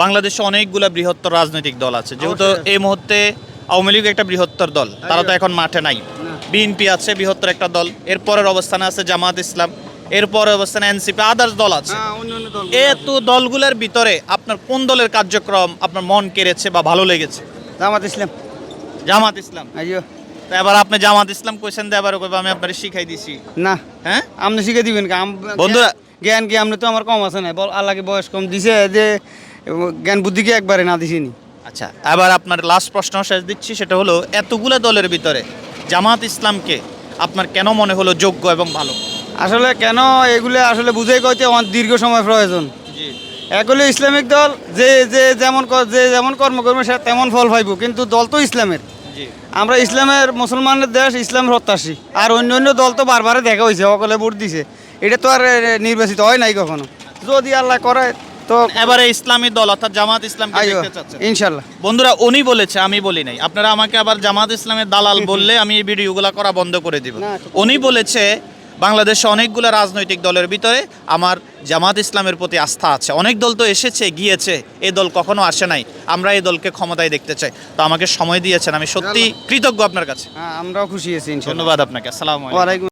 বাংলাদেশে অনেকগুলো বৃহত্তর রাজনৈতিক দল আছে। যেহেতু এই মুহূর্তে আওয়ামী লীগ একটা বৃহত্তর দল তারা তো এখন মাঠে নাই। বিএনপি আছে বৃহত্তর একটা দল। এরপরের অবস্থানে আছে জামাত ইসলাম। এরপরের অবস্থানে এনসিপি আদার্স দল আছে। হ্যাঁ এত দলগুলোর ভিতরে আপনার কোন দলের কার্যক্রম আপনার মন কেড়েছে বা ভালো লেগেছে? জামাত ইসলাম। জামাত ইসলাম। আইয়ো। তো এবার আপনি জামাত ইসলাম কোয়েশ্চেন দিয়ে কইবো আমি আপনার শিখাই দিছি। না। হ্যাঁ? আপনি শিখে দিবেন বন্ধুরা- জ্ঞান কি আপনি তো আমার কম আছে না। বল আল্লাহকে বয়স কম দিছে যে জ্ঞান বুদ্ধিকে একবারে না দিছিনি আচ্ছা এবার আপনার লাস্ট প্রশ্ন শেষ দিচ্ছি সেটা হলো এতগুলো দলের ভিতরে জামাত ইসলামকে আপনার কেন মনে হলো যোগ্য এবং ভালো? আসলে কেন এগুলো আসলে বুঝাই কইতে আমার দীর্ঘ সময় প্রয়োজন। এগুলো ইসলামিক দল যে যে যেমন যে যেমন কর্ম করবে সে তেমন ফল পাইব কিন্তু দল তো ইসলামের। আমরা ইসলামের মুসলমানের দেশ ইসলাম প্রত্যাশী আর অন্য অন্য দল তো বারবারে দেখা হয়েছে সকলে ভোট দিছে। এটা তো আর নির্বাচিত হয় নাই কখনো। যদি আল্লাহ করে তো এবারে ইসলামী দল অর্থাৎ জামাত চাচ্ছেন ইনশাল্লাহ। বন্ধুরা উনি বলেছে আমি বলি নাই। আপনারা আমাকে আবার জামাত ইসলামের দালাল বললে আমি এই ভিডিওগুলো করা বন্ধ করে দিব। উনি বলেছে বাংলাদেশে অনেকগুলো রাজনৈতিক দলের ভিতরে আমার জামাত ইসলামের প্রতি আস্থা আছে। অনেক দল তো এসেছে গিয়েছে এ দল কখনো আসে নাই। আমরা এই দলকে ক্ষমতায় দেখতে চাই। তো আমাকে সময় দিয়েছেন আমি সত্যি কৃতজ্ঞ আপনার কাছে। হ্যাঁ আমরাও খুশি আছি ধন্যবাদ আপনাকে আসসালামু আলাইকুম।